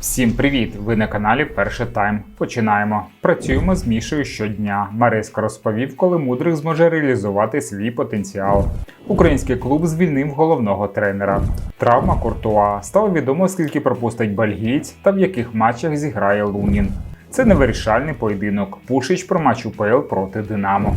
Всім привіт! Ви на каналі Перший Тайм. Починаємо. Працюємо з Мішею щодня. Мариска розповів, коли мудрик зможе реалізувати свій потенціал. Український клуб звільнив головного тренера. Травма Куртуа. Стало відомо, скільки пропустить бельгієць та в яких матчах зіграє Лунін. Це невирішальний поєдинок. Пушич про матч УПЛ проти Динамо.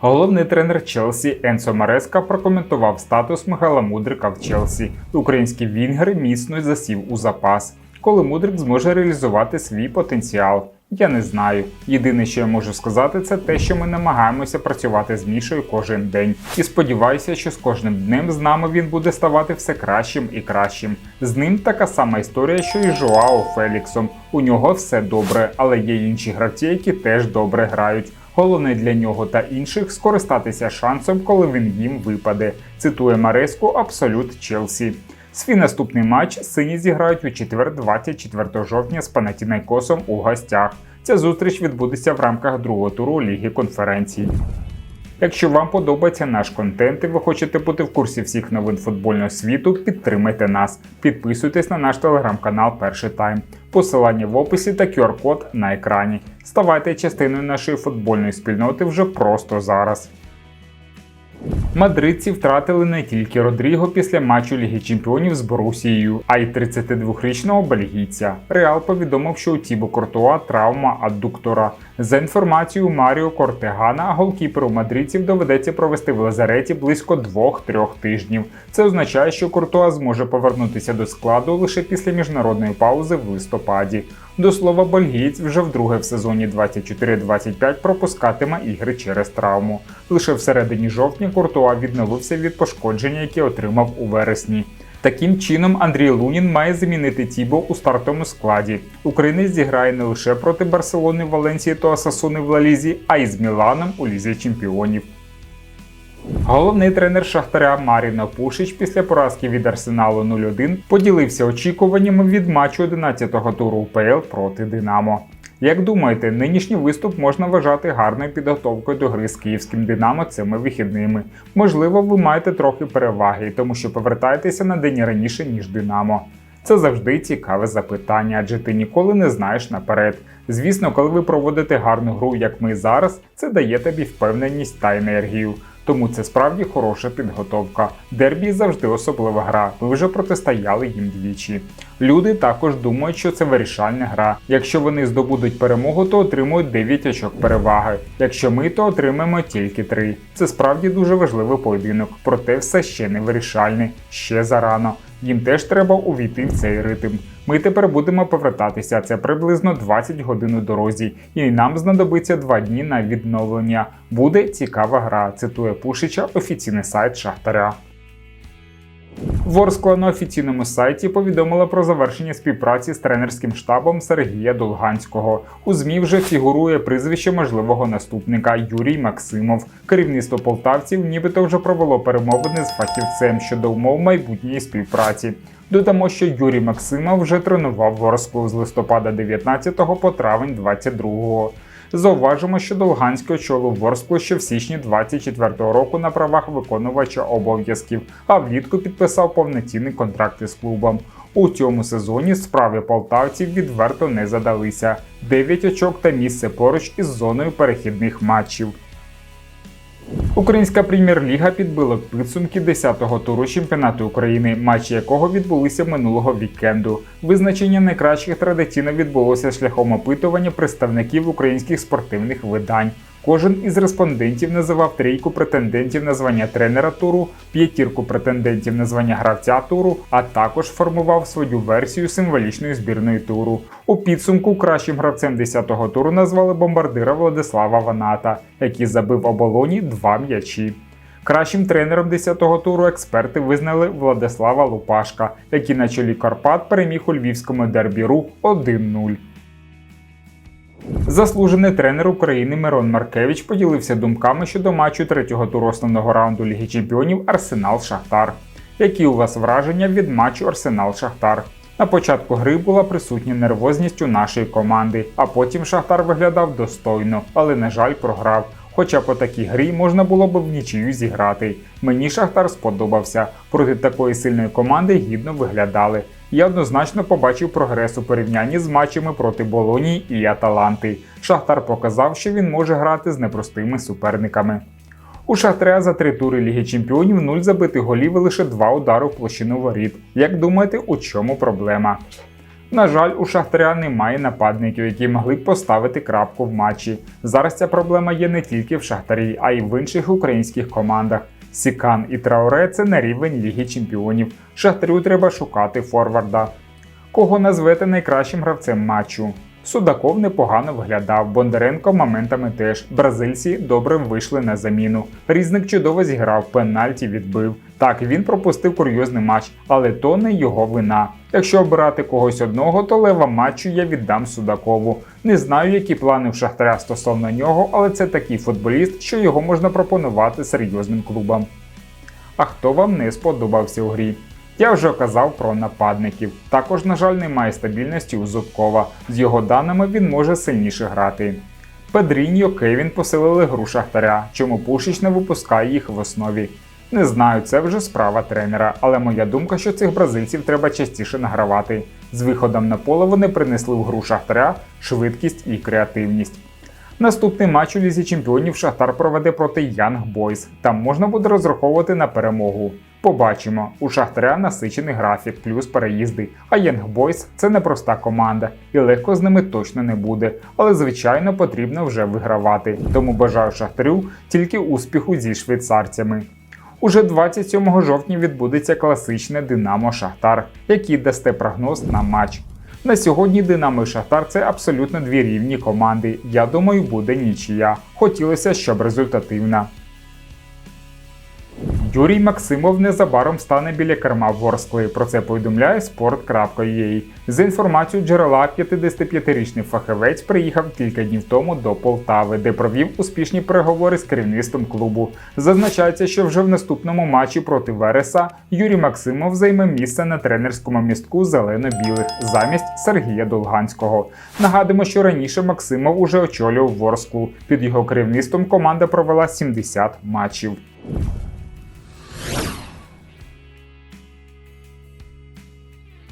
Головний тренер Челсі Енсо Мареска прокоментував статус Михайла Мудрика в Челсі. Український Вінгер міцно засів у запас. Коли Мудрик зможе реалізувати свій потенціал, я не знаю. Єдине, що я можу сказати, це те, що ми намагаємося працювати з Мішою кожен день. І сподіваюся, що з кожним днем з нами він буде ставати все кращим і кращим. З ним така сама історія, що і Жоао Феліксом. У нього все добре, але є інші гравці, які теж добре грають. Головне для нього та інших скористатися шансом, коли він їм випаде. Цитує Мареску Абсолют Челсі. Свій наступний матч сині зіграють у четвер 24 жовтня з Панатінайкосом у гостях. Ця зустріч відбудеться в рамках другого туру Ліги конференцій. Якщо вам подобається наш контент і ви хочете бути в курсі всіх новин футбольного світу, підтримайте нас. Підписуйтесь на наш телеграм-канал Перший Тайм. Посилання в описі та QR-код на екрані. Ставайте частиною нашої футбольної спільноти вже просто зараз. Мадридці втратили не тільки Родріго після матчу Ліги Чемпіонів з Борусією, а й 32-річного бельгійця. Реал повідомив, що у Тібо Кортуа травма аддуктора. За інформацією Маріо Кортегана, голкіперу мадридців доведеться провести в лазареті близько 2-3 тижнів. Це означає, що Кортуа зможе повернутися до складу лише після міжнародної паузи в листопаді. До слова, бельгієць вже вдруге в сезоні 24-25 пропускатиме ігри через травму. Лише в середині жовтня Куртуа відновився від пошкодження, яке отримав у вересні. Таким чином, Андрій Лунін має замінити Тібо у стартовому складі. Українець зіграє не лише проти Барселони, Валенції та Асасуни в Лалізі, а й з Міланом у Лізі Чемпіонів. Головний тренер Шахтаря Маріно Пушич після поразки від Арсеналу 0-1 поділився очікуваннями від матчу 11-го туру УПЛ проти Динамо. Як думаєте, нинішній виступ можна вважати гарною підготовкою до гри з київським Динамо цими вихідними? Можливо, ви маєте трохи переваги, тому що повертаєтеся на день раніше, ніж Динамо. Це завжди цікаве запитання, адже ти ніколи не знаєш наперед. Звісно, коли ви проводите гарну гру, як ми зараз, це дає тобі впевненість та енергію. Тому це справді хороша підготовка. Дербі завжди особлива гра. Ми вже протистояли їм двічі. Люди також думають, що це вирішальна гра. Якщо вони здобудуть перемогу, то отримують 9 очок переваги. Якщо ми, то отримаємо тільки 3. Це справді дуже важливий поєдинок, проте все ще не вирішальне, ще зарано. Їм теж треба увійти в цей ритм. Ми тепер будемо повертатися. Це приблизно 20 годин у дорозі, і нам знадобиться 2 дні на відновлення. Буде цікава гра. Цитує Пушича офіційний сайт Шахтаря. Ворскла на офіційному сайті повідомила про завершення співпраці з тренерським штабом Сергія Долганського. У ЗМІ вже фігурує прізвище можливого наступника Юрій Максимов. Керівництво полтавців нібито вже провело перемовини з фахівцем щодо умов майбутньої співпраці. Додамо, що Юрій Максимов вже тренував Ворсклу з листопада 19 по травень 22. Зауважимо, що Долганський очолив Ворсклу ще в січні 24-го року на правах виконувача обов'язків, а влітку підписав повноцінний контракт із клубом. У цьому сезоні справи полтавців відверто не задалися: 9 очок та місце поруч із зоною перехідних матчів. Українська прем'єр-ліга підбила підсумки 10-го туру чемпіонату України, матчі якого відбулися минулого вікенду. Визначення найкращих традиційно відбулося шляхом опитування представників українських спортивних видань. Кожен із респондентів називав трійку претендентів на звання тренера туру, п'ятірку претендентів на звання гравця туру, а також формував свою версію символічної збірної туру. У підсумку кращим гравцем 10-го туру назвали бомбардира Владислава Ваната, який забив оболоні два м'ячі. Кращим тренером 10-го туру експерти визнали Владислава Лупашка, який на чолі Карпат переміг у львівському дербі рух 1-0. Заслужений тренер України Мирон Маркевич поділився думками щодо матчу третього туру основного раунду Ліги Чемпіонів Арсенал Шахтар. Які у вас враження від матчу Арсенал Шахтар? На початку гри була присутня нервозність у нашої команди, а потім Шахтар виглядав достойно, але, на жаль, програв. Хоча по такій грі можна було б в нічию зіграти. Мені Шахтар сподобався. Проти такої сильної команди гідно виглядали. Я однозначно побачив прогрес у порівнянні з матчами проти Болонії і Аталанти. Шахтар показав, що він може грати з непростими суперниками. У Шахтаря за три тури Ліги Чемпіонів нуль забитих голів і лише два удари в площину воріт. Як думаєте, у чому проблема? На жаль, у Шахтаря немає нападників, які могли б поставити крапку в матчі. Зараз ця проблема є не тільки в Шахтарі, а й в інших українських командах. Сікан і Трауре це на рівень Ліги Чемпіонів. Шахтарю треба шукати форварда. Кого назвете найкращим гравцем матчу? Судаков непогано виглядав, Бондаренко моментами теж. Бразильці добре вийшли на заміну. Різник чудово зіграв, пенальті відбив. Так, він пропустив курйозний матч, але то не його вина. Якщо обирати когось одного, то лева матчу я віддам Судакову. Не знаю, які плани в Шахтаря стосовно нього, але це такий футболіст, що його можна пропонувати серйозним клубам. А хто вам не сподобався у грі? Я вже казав про нападників. Також, на жаль, немає стабільності у Зубкова. З його даними він може сильніше грати. Педріньо, Кевін посилили гру Шахтаря, чому Пушич не випускає їх в основі. Не знаю, це вже справа тренера, але моя думка, що цих бразильців треба частіше награвати. З виходом на поле вони принесли в гру Шахтаря швидкість і креативність. Наступний матч у Лізі Чемпіонів Шахтар проведе проти Янг Бойс. Там можна буде розраховувати на перемогу. Побачимо, у Шахтаря насичений графік, плюс переїзди. А Янг Бойс це непроста команда, і легко з ними точно не буде. Але звичайно потрібно вже вигравати. Тому бажаю Шахтарю тільки успіху зі швейцарцями. Уже 27 жовтня відбудеться класичне Динамо Шахтар, який дасте прогноз на матч. На сьогодні Динамо і Шахтар це абсолютно дві рівні команди. Я думаю, буде нічия. Хотілося, щоб результативна. Юрій Максимов незабаром стане біля керма Ворскли. Про це повідомляє sport.ua. За інформацією джерела, 55-річний фахівець приїхав кілька днів тому до Полтави, де провів успішні переговори з керівництвом клубу. Зазначається, що вже в наступному матчі проти Вереса Юрій Максимов займе місце на тренерському містку зелено-білих замість Сергія Долганського. Нагадуємо, що раніше Максимов уже очолював Ворсклу. Під його керівництвом команда провела 70 матчів.